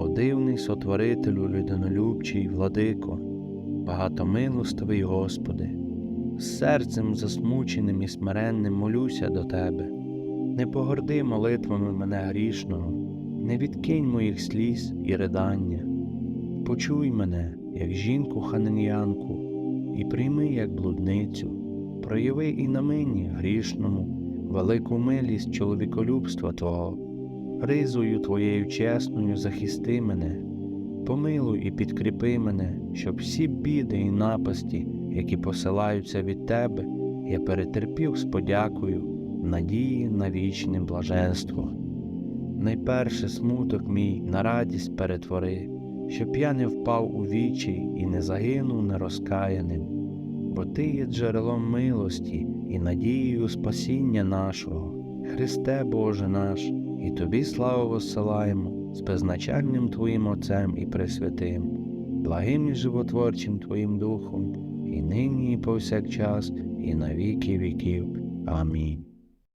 О дивний сотворителю людинолюбчий, владико, багатомилостивий Господи, з серцем засмученим і смиренним молюся до Тебе. Не погорди молитвами мене грішного, не відкинь моїх сліз і ридання. Почуй мене, як жінку хананянку, і прийми як блудницю, прояви і на мені грішному, велику милість чоловіколюбства Твого, ризою Твоєю чесною захисти мене, помилуй і підкріпи мене, щоб всі біди і напасті, які посилаються від Тебе, я перетерпів з подякою, надії на вічне блаженство. Найперше смуток мій на радість перетвори, щоб я не впав у вічі і не загинув нерозкаяним, бо Ти є джерелом милості і надією спасіння нашого, Христе Боже наш, і Тобі славу воссилаємо з беззначальним Твоїм Отцем і Пресвятим, благим і животворчим Твоїм Духом, і нині, і повсякчас, і на віки віків. Амінь.